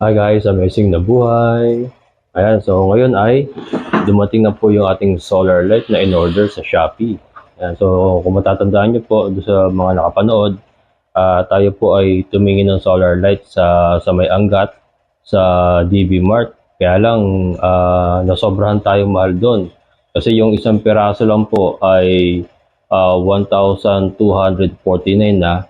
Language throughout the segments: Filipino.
Hi guys, amazing na buhay. Ayan, so ngayon ay dumating na po yung ating solar light na in-order sa Shopee. Ayan, so kung matatandaan nyo po doon sa mga nakapanood, ah, tayo po ay tumingin ng solar light sa, sa may Angat sa DB Mart. Kaya lang, ah, nasobrahan tayo mahal doon. Kasi yung isang piraso lang po ay ah, 1,249 na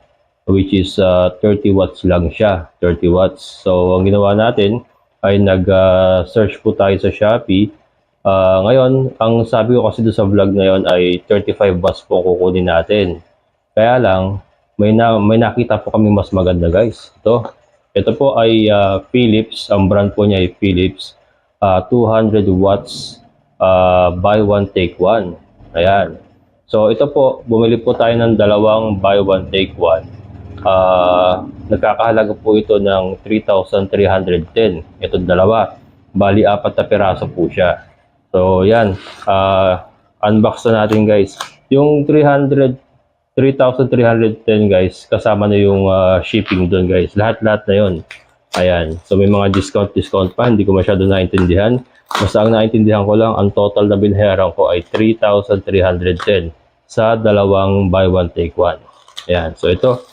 which is uh, 30 watts lang siya, 30 watts. So, ang ginawa natin ay nag-search po tayo sa Shopee. Ah, ngayon, ang sabi ko kasi doon sa vlog na yon ay 35 watts po kukunin natin. Kaya lang, may, na, may nakita po kami mas maganda guys. Ito, ito po ay ah, Philips, ang brand po niya ay Philips. Ah, 200 watts ah, buy one take one. Ayan. So ito po, bumili po tayo ng dalawang buy one take one. Ah, nagkakahalaga po ito ng 3,310. Ito dalawa. Bali, apat na piraso po siya. So, yan. Ah, unbox na natin, guys. Yung 300, 3,310, guys, kasama na yung ah, shipping doon, guys. Lahat-lahat na yon. Ayan. So, may mga discount-discount pa. Hindi ko masyado naintindihan. Basta ang naintindihan ko lang, ang total na binayaran ko ay 3,310 sa dalawang buy one take one. Ayan. So, ito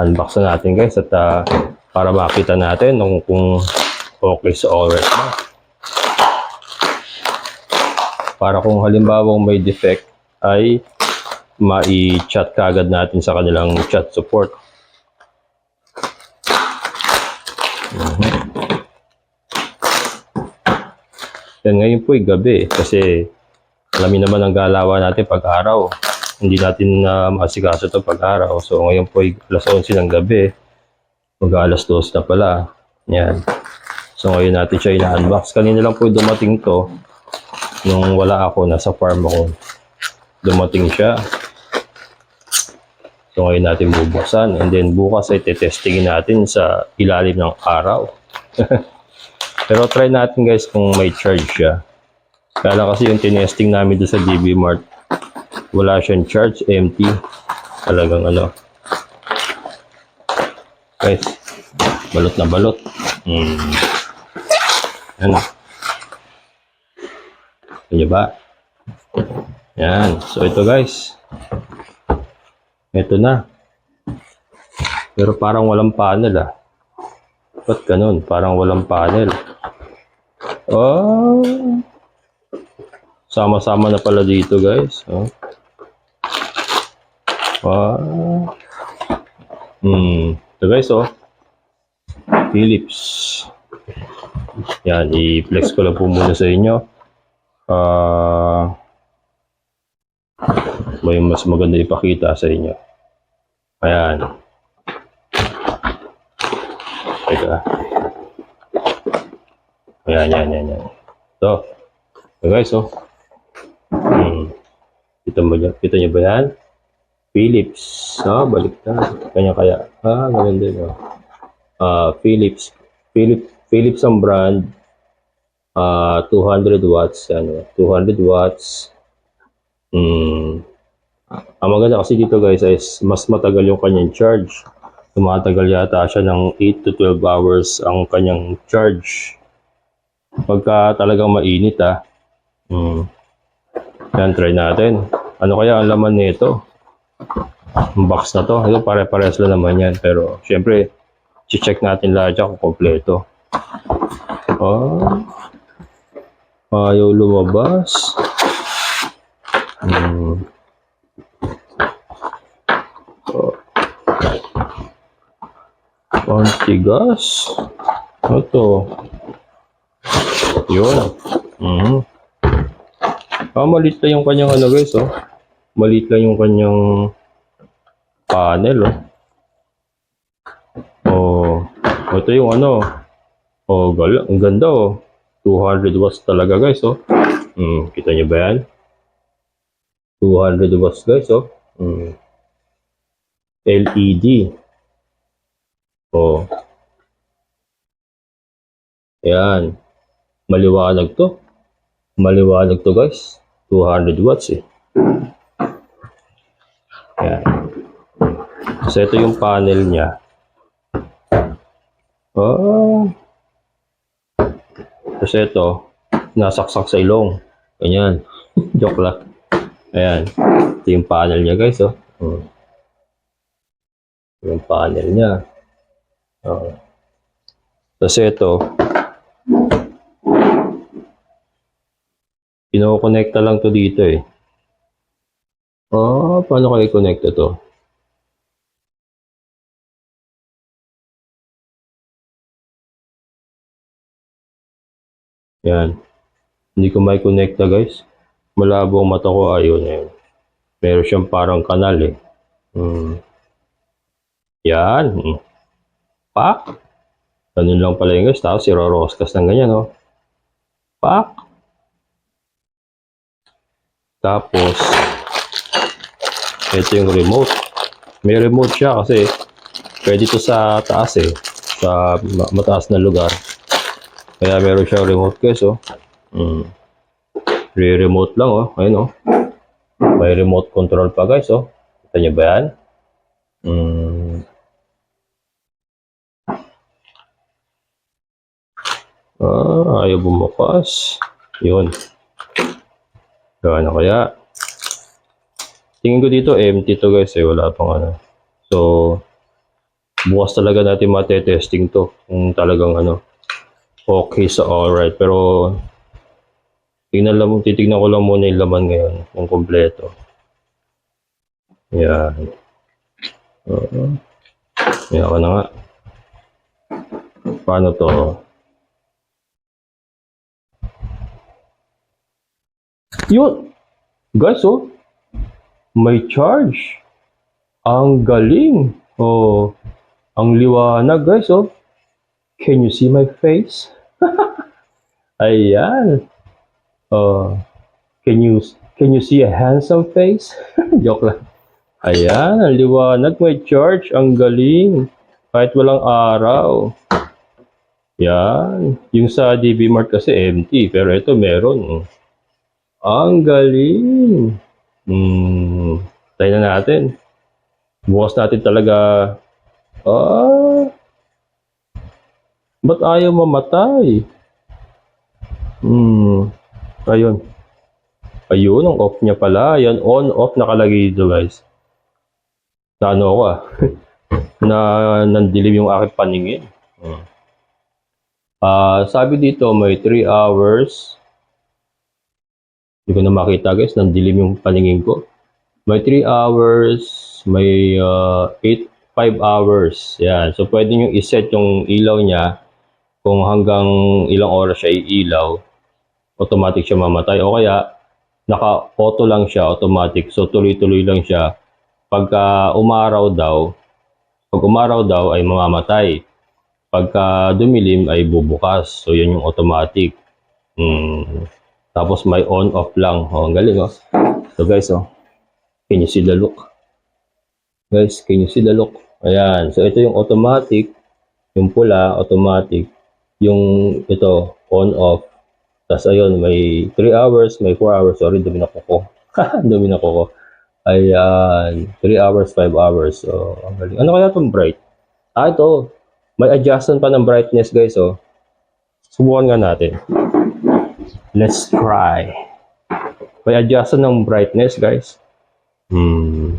unbox na natin guys at ah, para makita natin kung, kung okay sa ORS na. Para kung halimbawa may defect ay mai-chat kagad natin sa kanilang chat support. Yan ngayon po ay gabi kasi alamin naman ang galawan natin pag araw hindi natin na masikaso ito pag araw. So ngayon po ay alas 11 ng gabi. Mag alas 2 na pala. Yan. So ngayon natin siya ina-unbox. Kanina lang po dumating to. Nung wala ako, nasa farm ako. Dumating siya. So ngayon natin bubuksan. And then bukas ay tetestingin natin sa ilalim ng araw. Pero try natin guys kung may charge siya. Kaya lang kasi yung tinesting namin doon sa DB Mart wala siyang charge, empty. Talagang ano. Guys, balot na balot. Hmm. Ano? Ano ba? Yan. So, ito guys. Ito na. Pero parang walang panel ah. Ba't ganun? Parang walang panel. Oh. Sama-sama na pala dito guys. Oh. Wow. Hmm. Ito guys, oh. Philips. Yan, i-flex ko lang po muna sa inyo. Ah... may mas maganda ipakita sa inyo. Ayan. Teka. Ayan, yan, yan, yan. Ito. Ito guys, oh. Hmm. Kita mo, kita niyo ba yan? Philips. Ah, baliktad. Kanya kaya. Ah, ganun din. Oh. Ah, Philips. Philips, Philips ang brand. Ah, 200 watts. Ano, 200 watts. Hmm. Ang maganda kasi dito guys is mas matagal yung kanyang charge. Tumatagal yata siya ng 8 to 12 hours ang kanyang charge. Pagka talagang mainit ah. Hmm. Yan, try natin. Ano kaya ang laman nito? Box na to. Ito pare-pares lang naman yan. Pero syempre, check natin lahat yan kung kompleto. Ah, ayaw lumabas. Hmm. Oh. Ang tigas. Ito. Yun. Mhm. Ah, malit lang yung kanyang ano guys, oh. Malit lang yung kanyang panel, oh. Oh, ito yung ano. Oh, gal ang ganda, oh. 200 watts talaga, guys, oh. Hmm, kita niyo ba yan? 200 watts, guys, oh. Hmm. LED. Oh. Yan. Maliwanag to. Maliwanag to, guys. 200 watts, eh. Yan. So, ito yung panel niya. Ah. Tapos ito, nasaksak sa ilong. Ganyan. Joke lang. Ayan. Ito yung panel niya guys, oh. Hmm. Yung panel niya. Oh. Tapos ito, Pino-connecta lang to dito eh. Ah, paano kayo i-connect to? Yan. Hindi ko may connecta guys. Malabo ang mata ko. Ayun, ayun. Meron siyang parang kanal eh. Hmm. Yan. Hmm. Pak. Ganun lang pala yung guys. Tapos iroroskas ng ganyan, oh. Pak. Tapos, ito yung remote. May remote siya kasi pwede to sa taas eh. Sa ma- mataas na lugar. Kaya meron siyang remote guys oh. Mm. Re-remote lang oh. Ayun oh. May remote control pa guys oh. Kita niyo ba yan? Mm. Ah, ayaw bumukas. Yun. Gaano kaya? Tingin ko dito empty to guys eh. Wala pang ano. So, bukas talaga natin mate-testing to. Kung talagang ano, okay sa alright. Pero, tingnan lang, titignan ko lang muna yung laman ngayon. Kung kompleto. Yan. Uh, yan ako na nga. Paano to? Yun! Guys, oh. May charge. Ang galing. Oh. Ang liwanag, guys, oh. Can you see my face? Ayan. Oh. Can you can you see a handsome face? Joke lang. Ayan, ang liwanag, may charge, ang galing. Kahit walang araw. Yan. Yung sa DB Mart kasi empty, pero ito meron. Ang galing. Hmm. Tayo na natin. Bukas natin talaga. Ah. Ba't ayaw mamatay? Hmm. Ayun. Ayun, ang off niya pala. Yan, on, off nakalagay dito guys. Na ano ako ah. na nandilim yung aking paningin. Ah, sabi dito may 3 hours hindi ko na makita guys, nandilim yung paningin ko. May 3 hours, may 8, 5 hours. Yan. So, pwede nyo iset yung ilaw niya kung hanggang ilang oras siya iilaw, automatic siya mamatay. O kaya, naka-auto lang siya, automatic. So, tuloy-tuloy lang siya. Pagka umaraw daw, pag umaraw daw ay mamamatay. Pagka dumilim ay bubukas. So, yan yung automatic. Hmm. Tapos may on-off lang. Oh, ang galing oh. So guys, oh. Can you see the look? Guys, can you see the look? Ayan. So ito yung automatic. Yung pula, automatic. Yung ito, on-off. Tapos ayun, may 3 hours, may 4 hours. Sorry, dumi na ko dumi na ko. Ayan. 3 hours, 5 hours. So, ang galing. Ano kaya itong bright? Ah, ito. May adjustment pa ng brightness, guys, oh. Subukan nga natin. Let's try. May adjustan ng brightness, guys. Hmm.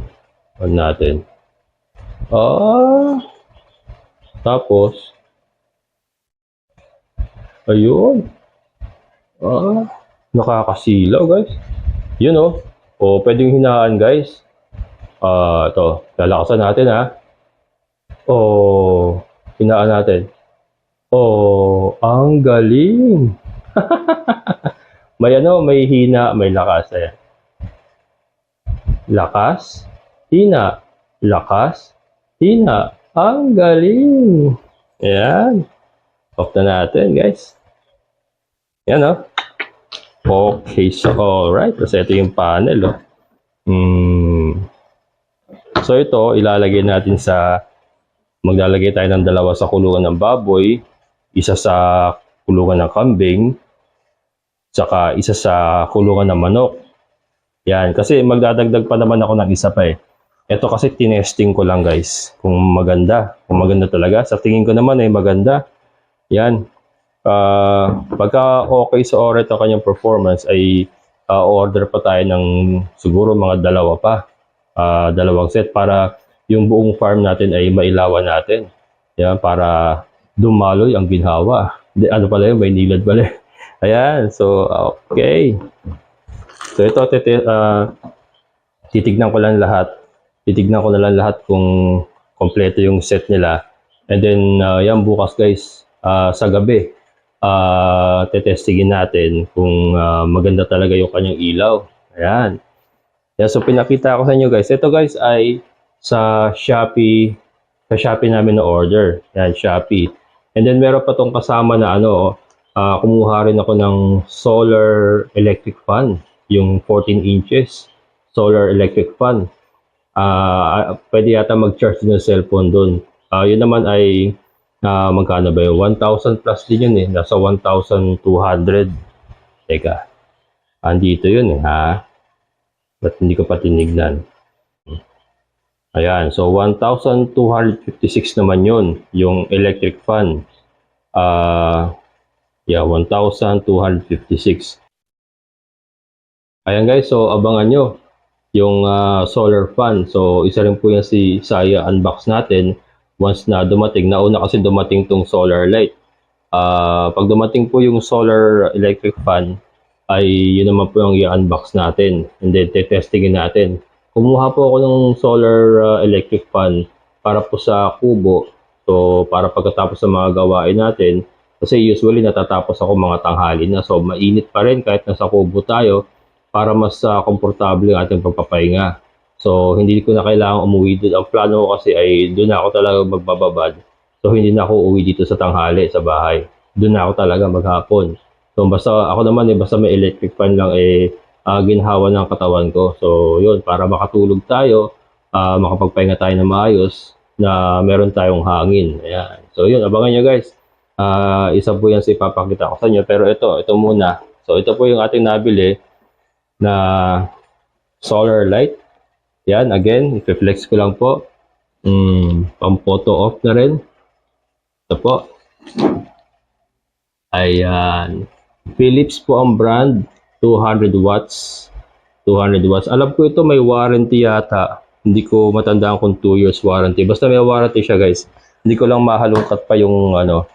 On natin. Ah. Tapos. Ayun. Ah. Nakakasilaw, guys. Yun, oh. O, pwedeng hinaan, guys. Ah, ito. Lalakasan natin, ha. Oh. Hinaan natin. Oh, ang galing. may ano, may hina, may lakas. Ayan. Lakas, hina, lakas, hina. Ang galing. Ayan. Off na natin, guys. Yan, oh. Okay, so alright. Tapos ito yung panel, oh. Hmm. So ito, ilalagay natin sa, maglalagay tayo ng dalawa sa kulungan ng baboy, isa sa kulungan ng kambing, saka isa sa kulungan ng manok. Yan, kasi magdadagdag pa naman ako ng isa pa eh. Ito kasi tinesting ko lang guys. Kung maganda. Kung maganda talaga. Sa tingin ko naman ay maganda. Yan. Ah, pagka okay sa Oret ang kanyang performance ay ah, order pa tayo ng siguro mga dalawa pa. Ah, dalawang set para yung buong farm natin ay mailawan natin. Yan, para dumaloy ang ginhawa. Ano pala yun? May nilad pala. Ayan. So, okay. So, ito, titi, ah, titignan ko lang lahat. Titignan ko na lang lahat kung kompleto yung set nila. And then, ah, yan bukas guys, ah, sa gabi, ah tetestingin natin kung ah, maganda talaga yung kanyang ilaw. Ayan. Yan, so pinakita ko sa inyo guys. Ito guys ay sa Shopee, sa Shopee namin na order. Yan, Shopee. And then meron pa tong kasama na ano, ah, kumuha rin ako ng solar electric fan, yung 14 inches solar electric fan. Ah, pwede yata mag-charge ng cellphone doon. Ah, yun naman ay ah, magkano ba yun? 1,000 plus din yun eh. Nasa 1,200. Teka. Andito yun eh, ha? Ba't hindi ko pa tinignan? Ayan. So, 1,256 naman yun. Yung electric fan. Ah, yeah, 1,256. Ayan guys, so abangan nyo yung ah, solar fan. So, isa rin po yan si Saya unbox natin once na dumating. Nauna kasi dumating tong solar light. Ah, pag dumating po yung solar electric fan, ay yun naman po yung i-unbox natin. And then, testingin natin. Kumuha po ako ng solar ah, electric fan para po sa kubo. So, para pagkatapos sa mga gawain natin, kasi usually natatapos ako mga tanghali na. So, mainit pa rin kahit nasa kubo tayo para mas ah, komportable ang ating pagpapahinga. So, hindi ko na kailangan umuwi doon. Ang plano ko kasi ay doon ako talaga magbababad. So, hindi na ako uwi dito sa tanghali, sa bahay. Doon ako talaga maghapon. So, basta ako naman eh, basta may electric fan lang eh, ah, ginhawa ng katawan ko. So, yun, para makatulog tayo, ah, makapagpahinga tayo na maayos, na meron tayong hangin. Ayan. So, yun, abangan nyo guys. Ah, isa po yan sa ipapakita ko sa inyo. Pero ito, ito muna. So, ito po yung ating nabili na solar light. Yan, again, i-flex ko lang po. Mm, pang photo off na rin. Ito po. Ayan. Philips po ang brand. 200 watts. 200 watts. Alam ko ito may warranty yata. Hindi ko matandaan kung 2 years warranty. Basta may warranty siya guys. Hindi ko lang mahalungkat pa yung ano,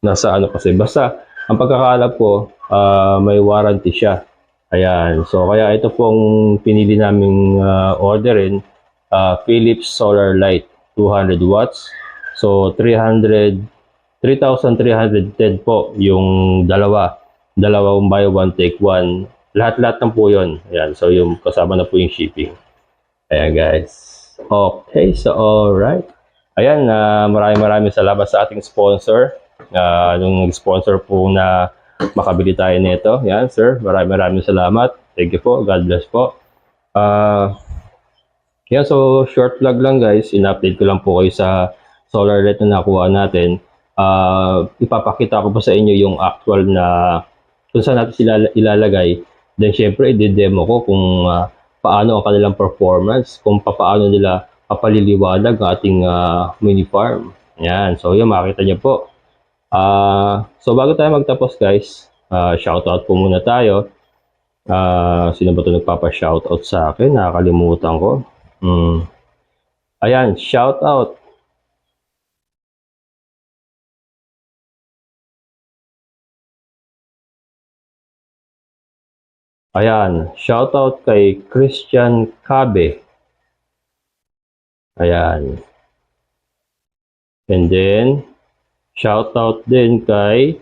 nasa ano kasi. Basta, ang pagkakala ko, ah, may warranty siya. Ayan. So, kaya ito pong pinili naming ah, orderin, ah, Philips Solar Light, 200 watts. So, 300, 3,310 po yung dalawa. Dalawang buy one, take one. Lahat-lahat na po yun. Ayan. So, yung kasama na po yung shipping. Ayan, guys. Okay. So, alright. Ayan. ah, maraming maraming salamat sa ating sponsor. Uh, yung nag-sponsor po na makabili tayo nito. Yan, sir. Maraming maraming salamat. Thank you po. God bless po. Ah, yan, so short vlog lang guys. In-update ko lang po kayo sa solar light na nakuha natin. Ah, ipapakita ko po sa inyo yung actual na kung saan natin sila ilalagay. Then syempre, i-demo ko kung ah, paano ang kanilang performance, kung paano nila papaliliwanag ang ating ah, mini farm. Yan, so yun, makita niyo po. Ah, so bago tayo magtapos guys, ah, shoutout po muna tayo. Ah, sino ba 'to nagpapa-shoutout sa akin? Nakakalimutan ko. Hmm. Ayan, shoutout. Ayan, shoutout kay Christian Cabe. Ayan. And then, Shoutout din kay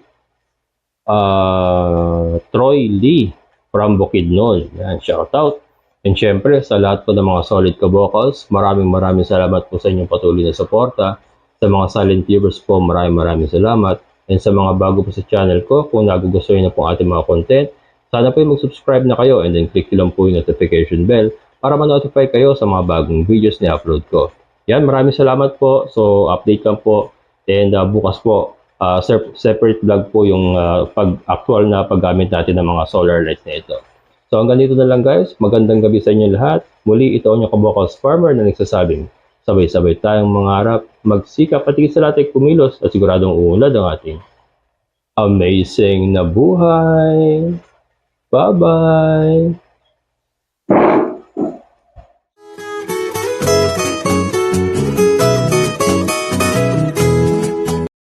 ah, Troy Lee from Bukidnon. Yan, shoutout. And syempre, sa lahat po ng mga solid ka-vocals, maraming maraming salamat po sa inyong patuloy na suporta. Sa mga silent viewers po, maraming maraming salamat. And sa mga bago po sa channel ko, kung nagugustuhin na po ang ating mga content, sana po mag-subscribe na kayo and then click lang po yung notification bell para ma-notify kayo sa mga bagong videos na upload ko. Yan, maraming salamat po. So, update lang po And uh, bukas po, uh, separate vlog po yung uh, pag actual na paggamit natin ng mga solar lights na ito. So hanggang dito na lang guys. Magandang gabi sa inyo lahat. Muli ito ang Kabokals Farmer na nagsasabing sabay-sabay tayong mangarap, magsikap at higit sa lahat ay kumilos at siguradong uunlad ang ating amazing na buhay. Bye-bye!